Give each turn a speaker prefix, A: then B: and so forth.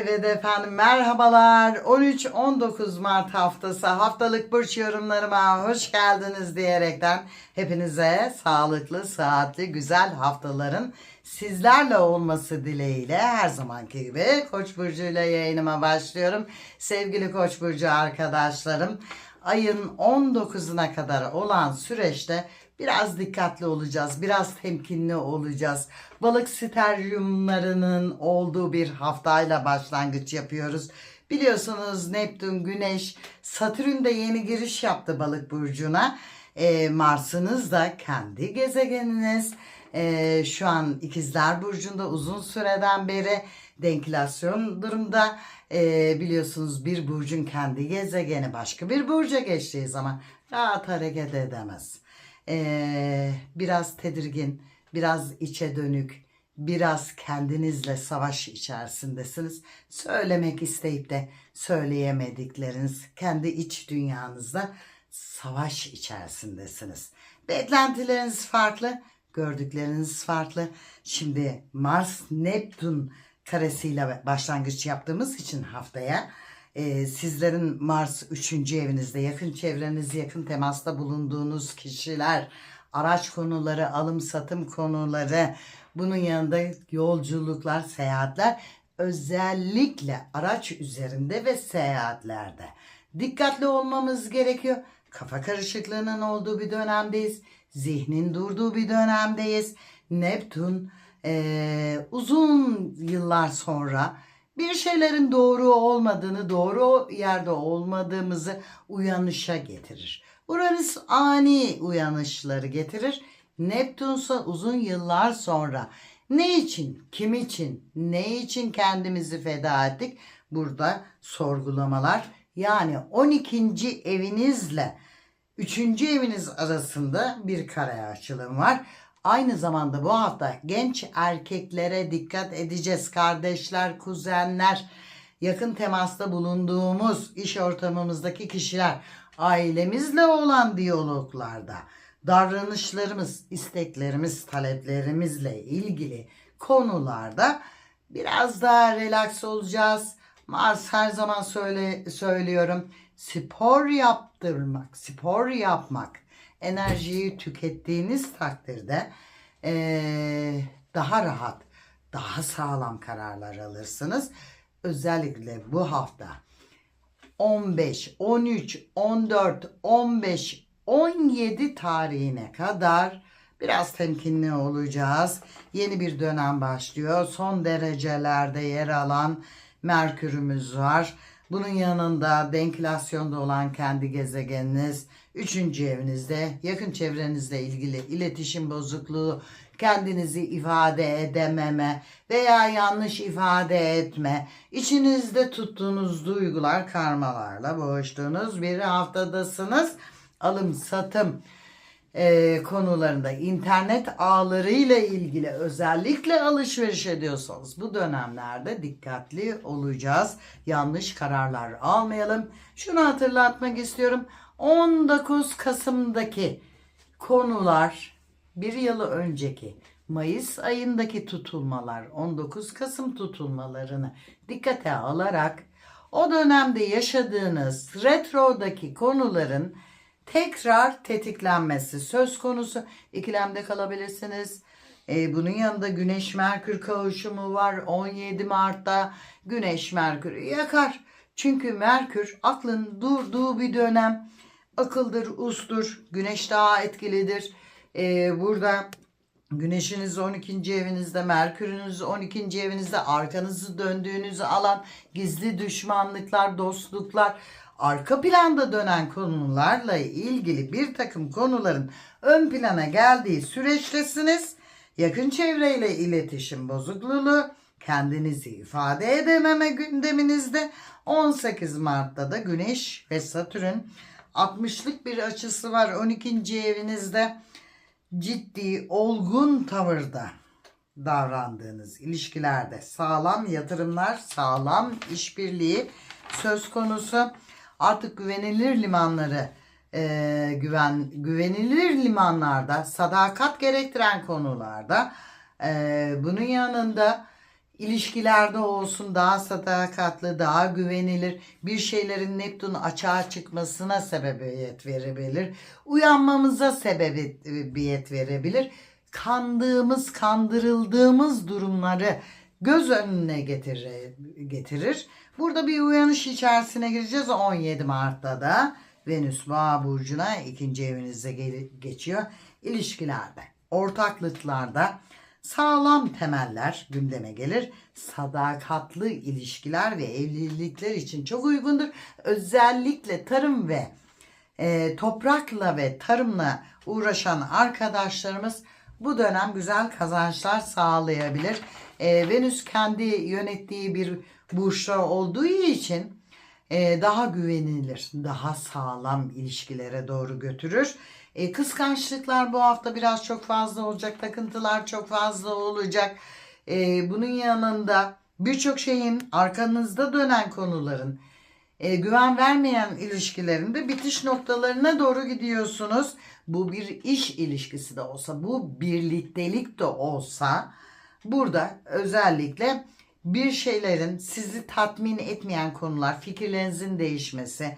A: Evet efendim merhabalar. 13-19 Mart haftası haftalık burç yorumlarıma hoş geldiniz diyerekten hepinize sağlıklı, sıhhatli, güzel haftaların sizlerle olması dileğiyle her zamanki gibi Koç burcu ile yayınıma başlıyorum. Sevgili Koç burcu arkadaşlarım, ayın 19'una kadar olan süreçte biraz dikkatli olacağız, biraz temkinli olacağız. Balık steryumlarının olduğu bir haftayla başlangıç yapıyoruz. Biliyorsunuz Neptün, Güneş, Satürn de yeni giriş yaptı balık burcuna. Ee, Mars'ınız da kendi gezegeniniz. Ee, şu an ikizler burcunda uzun süreden beri denklasyon durumda. Ee, biliyorsunuz bir burcun kendi gezegeni başka bir burca geçtiği zaman rahat hareket edemez. Ee, biraz tedirgin, biraz içe dönük, biraz kendinizle savaş içerisindesiniz. Söylemek isteyip de söyleyemedikleriniz kendi iç dünyanızda savaş içerisindesiniz. Beklentileriniz farklı, gördükleriniz farklı. Şimdi Mars Neptün karesiyle başlangıç yaptığımız için haftaya e, sizlerin Mars 3. evinizde yakın çevreniz, yakın temasta bulunduğunuz kişiler, araç konuları, alım satım konuları, bunun yanında yolculuklar, seyahatler özellikle araç üzerinde ve seyahatlerde dikkatli olmamız gerekiyor. Kafa karışıklığının olduğu bir dönemdeyiz. Zihnin durduğu bir dönemdeyiz. Neptün eee, uzun yıllar sonra bir şeylerin doğru olmadığını, doğru yerde olmadığımızı uyanışa getirir. Uranüs ani uyanışları getirir. Neptün ise uzun yıllar sonra ne için, kim için, ne için kendimizi feda ettik? Burada sorgulamalar yani 12. evinizle 3. eviniz arasında bir kare açılım var. Aynı zamanda bu hafta genç erkeklere dikkat edeceğiz. Kardeşler, kuzenler, yakın temasta bulunduğumuz iş ortamımızdaki kişiler, ailemizle olan diyaloglarda, davranışlarımız, isteklerimiz, taleplerimizle ilgili konularda biraz daha relax olacağız. Mars her zaman söyle, söylüyorum. Spor yaptırmak, spor yapmak enerjiyi tükettiğiniz takdirde eee, daha rahat, daha sağlam kararlar alırsınız. Özellikle bu hafta 15, 13, 14, 15, 17 tarihine kadar biraz temkinli olacağız. Yeni bir dönem başlıyor. Son derecelerde yer alan Merkür'ümüz var. Bunun yanında denklasyonda olan kendi gezegeniniz, üçüncü evinizde, yakın çevrenizle ilgili iletişim bozukluğu, kendinizi ifade edememe veya yanlış ifade etme, içinizde tuttuğunuz duygular karmalarla boğuştuğunuz bir haftadasınız. Alım, satım, e, konularında internet ağları ile ilgili özellikle alışveriş ediyorsanız bu dönemlerde dikkatli olacağız. Yanlış kararlar almayalım. Şunu hatırlatmak istiyorum. 19 Kasım'daki konular bir yıl önceki Mayıs ayındaki tutulmalar 19 Kasım tutulmalarını dikkate alarak o dönemde yaşadığınız retrodaki konuların tekrar tetiklenmesi söz konusu. İkilemde kalabilirsiniz. Ee, bunun yanında Güneş Merkür kavuşumu var 17 Mart'ta. Güneş Merkür yakar. Çünkü Merkür aklın durduğu bir dönem. Akıldır, ustur. Güneş daha etkilidir. Ee, burada Güneşiniz 12. evinizde, Merkürünüz 12. evinizde, arkanızı döndüğünüz alan, gizli düşmanlıklar, dostluklar, arka planda dönen konularla ilgili bir takım konuların ön plana geldiği süreçtesiniz. Yakın çevreyle iletişim bozukluğu, kendinizi ifade edememe gündeminizde 18 Mart'ta da Güneş ve Satürn 60'lık bir açısı var 12. evinizde ciddi, olgun tavırda davrandığınız ilişkilerde sağlam yatırımlar, sağlam işbirliği söz konusu. Artık güvenilir limanları e, güven güvenilir limanlarda sadakat gerektiren konularda e, bunun yanında İlişkilerde olsun daha sadakatli, daha güvenilir, bir şeylerin Neptün açığa çıkmasına sebebiyet verebilir. Uyanmamıza sebebiyet verebilir. Kandığımız, kandırıldığımız durumları göz önüne getirir. getirir. Burada bir uyanış içerisine gireceğiz 17 Mart'ta da. Venüs Boğa burcuna ikinci evinize geçiyor. İlişkilerde, ortaklıklarda sağlam temeller gündeme gelir. Sadakatli ilişkiler ve evlilikler için çok uygundur. Özellikle tarım ve e, toprakla ve tarımla uğraşan arkadaşlarımız bu dönem güzel kazançlar sağlayabilir. E, Venüs kendi yönettiği bir burçta olduğu için e, daha güvenilir, daha sağlam ilişkilere doğru götürür. E, kıskançlıklar bu hafta biraz çok fazla olacak, takıntılar çok fazla olacak. E, bunun yanında birçok şeyin arkanızda dönen konuların e, güven vermeyen ilişkilerinde bitiş noktalarına doğru gidiyorsunuz. Bu bir iş ilişkisi de olsa, bu birliktelik de olsa burada özellikle bir şeylerin sizi tatmin etmeyen konular, fikirlerinizin değişmesi,